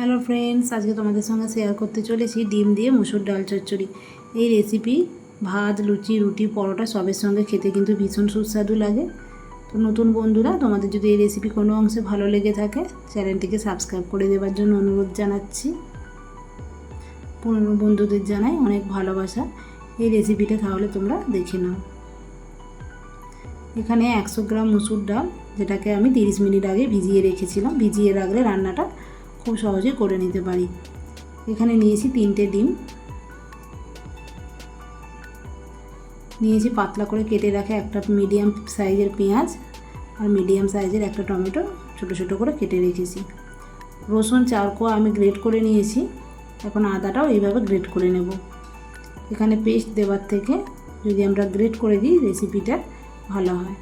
Hello friends আজকে তোমাদের সঙ্গে শেয়ার করতে চলেছি ডিম দিয়ে মুসুর ডাল চচ্চড়ি। এই রেসিপি ভাত, লুচি, রুটি, পরোটা সবের সঙ্গে খেতে কিন্তু ভীষণ সুস্বাদু লাগে। তো নতুন বন্ধুরা, তোমাদের যদি এই রেসিপি কোনো অংশে ভালো লেগে থাকে, চ্যানেলটিকে সাবস্ক্রাইব করে দেওয়ার জন্য অনুরোধ জানাচ্ছি। পুরনো বন্ধুদের জানাই অনেক ভালোবাসা। এই রেসিপিটা তাহলে তোমরা দেখে নাও। এখানে একশো গ্রাম মুসুর ডাল, যেটাকে আমি তিরিশ মিনিট আগে ভিজিয়ে রেখেছিলাম। ভিজিয়ে রাখলে রান্নাটা খুব সহজে করে নিতে পারি। এখানে নিয়েছি তিনটে ডিম। নিয়েছি পাতলা করে কেটে রাখা একটা মিডিয়াম সাইজের পেঁয়াজ আর মিডিয়াম সাইজের একটা টমেটো ছোটো ছোটো করে কেটে রেখেছি। রসুন চার কোয়া আমি গ্রেট করে নিয়েছি। এখন আদাটাও এইভাবে গ্রেট করে নেব। এখানে পেস্ট দেওয়ার থেকে যদি আমরা গ্রেট করে দিই, রেসিপিটা ভালো হয়।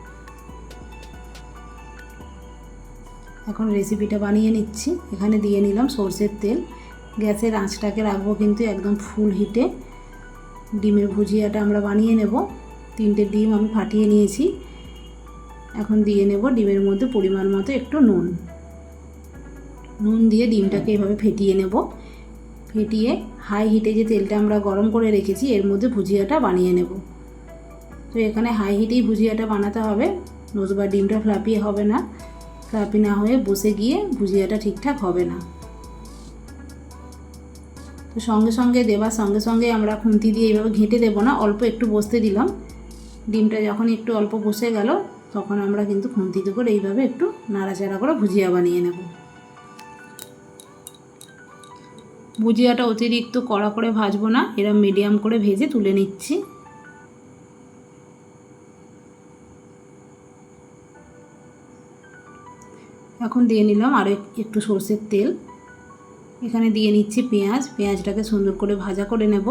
এখন রেসিপিটা বানিয়ে নিচ্ছি। এখানে দিয়ে নিলাম সর্ষের তেল। গ্যাসের আঁচটাকে রাখব কিন্তু একদম ফুল হিটে ডিমের ভুজিয়াটা আমরা বানিয়ে নেব। তিনটে ডিম আমি ফাটিয়ে নিয়েছি। এখন দিয়ে নেব ডিমের মধ্যে পরিমাণ মতো একটু নুন। নুন দিয়ে ডিমটাকে এভাবে ফেটিয়ে নেব। ফেটিয়ে হাই হিটে যে তেলটা আমরা গরম করে রেখেছি, এর মধ্যে ভুজিয়াটা বানিয়ে নেব। তো এখানে হাই হিটেই ভুজিয়াটা বানাতে হবে। নতুবা ডিমটা ফ্লাপিয়ে হবে না। ফ্লাপি না হয়ে বসে গিয়ে ভুজিয়াটা ঠিকঠাক হবে না। তো সঙ্গে সঙ্গে দেবার সঙ্গে সঙ্গে আমরা খুন্তি দিয়ে এইভাবে ঘেঁটে দেবো না, অল্প একটু বসতে দিলাম। ডিমটা যখন একটু অল্প বসে গেল, তখন আমরা কিন্তু খুন্তিতে করে এইভাবে একটু নাড়াচাড়া করে ভুজিয়া বানিয়ে নেব। ভুজিয়াটা অতিরিক্ত কড়া করে ভাজবো না, এরম মিডিয়াম করে ভেজে তুলে নিচ্ছি। এখন দিয়ে নিলাম আরও একটু সর্ষের তেল। এখানে দিয়ে নিচ্ছি পেঁয়াজ। পেঁয়াজটাকে সুন্দর করে ভাজা করে নেব।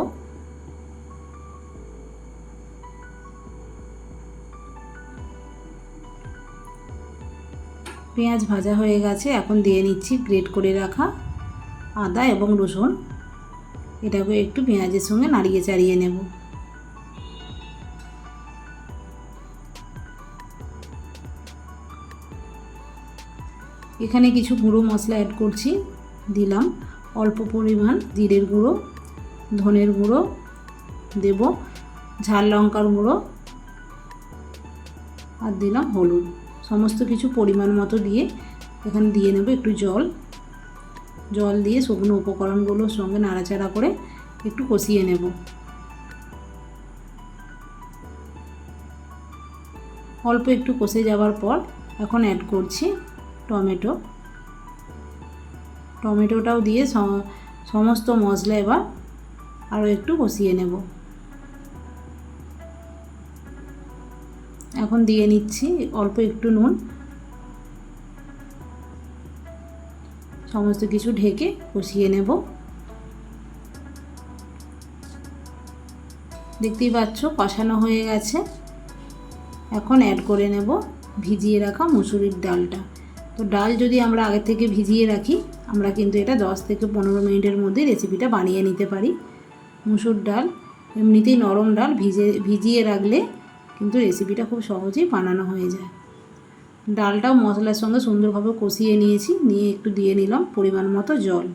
পেঁয়াজ ভাজা হয়ে গেছে। এখন দিয়ে নিচ্ছি গ্রেট করে রাখা আদা এবং রসুন। এটাকে একটু পেঁয়াজের সঙ্গে নাড়িয়ে চাড়িয়ে নেব। এখানে কিছু গুঁড়ো মশলা অ্যাড করছি, দিলাম। অল্প পরিমাণ জিরের গুঁড়ো, ধনের গুঁড়ো দেব, ঝাল লঙ্কার গুঁড়ো, আর দিলাম হলুদ। সমস্ত কিছু পরিমাণ মতো দিয়ে এখানে দিয়ে নেব একটু জল। জল দিয়ে শুকনো উপকরণগুলোর সঙ্গে নাড়াচাড়া করে একটু কষিয়ে নেব। অল্প একটু কষে যাওয়ার পর এখন অ্যাড করছি টমেটো। টমেটোটাও দিয়ে সমস্ত মশলা এবার আরও একটু কষিয়ে নেব। এখন দিয়ে নিচ্ছি অল্প একটু নুন। সমস্ত কিছু ঢেকে কষিয়ে নেব। দেখতেই পাচ্ছ কষানো হয়ে গেছে। এখন অ্যাড করে নেব ভিজিয়ে রাখা মুসুরির ডালটা। তো ডাল যদি আমরা আগে থেকে ভিজিয়ে রাখি, আমরা কিন্তু এটা দশ থেকে পনেরো মিনিটের মধ্যে রেসিপিটা বানিয়ে নিতে পারি। মুসুর ডাল, এমনিতেই নরম ডাল, ভিজে, ভিজিয়ে রাখলে কিন্তু রেসিপিটা খুব সহজেই বানানো হয়ে যায়। ডালটাও মশলার সঙ্গে সুন্দরভাবে কষিয়ে নিয়েছি, নিয়ে একটু দিয়ে নিলাম পরিমাণ মতো জল।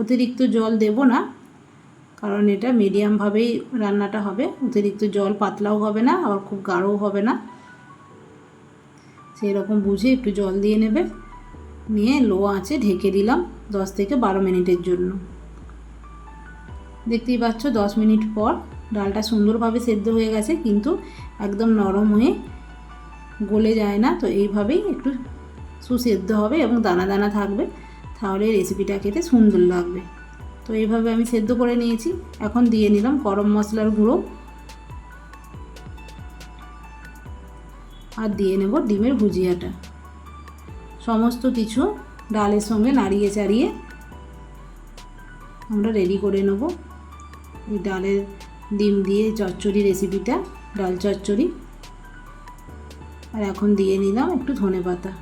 অতিরিক্ত জল দেব না, কারণ এটা মিডিয়ামভাবেই রান্নাটা হবে। অতিরিক্ত জল পাতলাও হবে না, আবার খুব গাঢ়ও হবে না। সেই রকম বুঝে একটু জল দিয়ে নেবে। নিয়ে লো আঁচে ঢেকে দিলাম দশ থেকে বারো মিনিটের জন্য। দেখতেই পাচ্ছ, দশ মিনিট পর ডালটা সুন্দরভাবে সেদ্ধ হয়ে গেছে, কিন্তু একদম নরম হয়ে গলে যায় না। তো এইভাবেই একটু সুসেদ্ধ হবে এবং দানা দানা থাকবে। তাহলে রেসিপিটা খেতে সুন্দর লাগবে। তো এইভাবে আমি সেদ্ধ করে নিয়েছি। এখন দিয়ে নিলাম গরম মশলার গুঁড়ো। আর দিয়ে নেব ডিমের ভুজিয়াটা। সমস্ত কিছু ডালের সঙ্গে নাড়িয়ে চাড়িয়ে আমরা রেডি করে নেব। এই ডালের ডিম দিয়ে চচ্চড়ি রেসিপিটা ডাল চচ্চড়ি। আর এখন দিয়ে নিলাম একটু ধনে পাতা।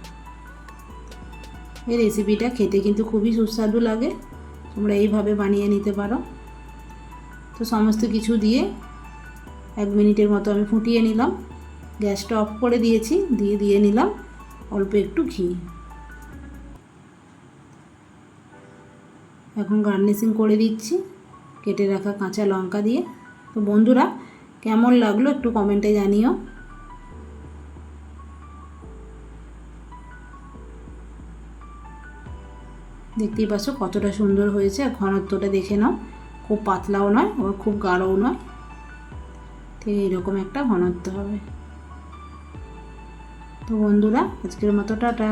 এই রেসিপিটা খেতে কিন্তু খুবই সুস্বাদু লাগে। তোমরা এইভাবে বানিয়ে নিতে পারো। তো সমস্ত কিছু দিয়ে এক মিনিটের মতো আমি ফুটিয়ে নিলাম। গ্যাসটা অফ করে দিয়েছি, দিয়ে দিয়ে নিলাম, অল্প একটু ঘি। এখন গার্নিশিং করে দিচ্ছি, কেটে রাখা কাঁচা লঙ্কা দিয়ে। তো বন্ধুরা, কেমন লাগল একটু কমেন্টে জানিও। দেখতেই পাচ্ছ কতটা সুন্দর হয়েছে, আর ঘনত্বটা দেখে নাও। খুব পাতলাও নয়, আবার খুব গাঢ়ও নয়। ঠিক এইরকম একটা ঘনত্ব হবে। তো বন্ধুরা আজকের মতো টাটা।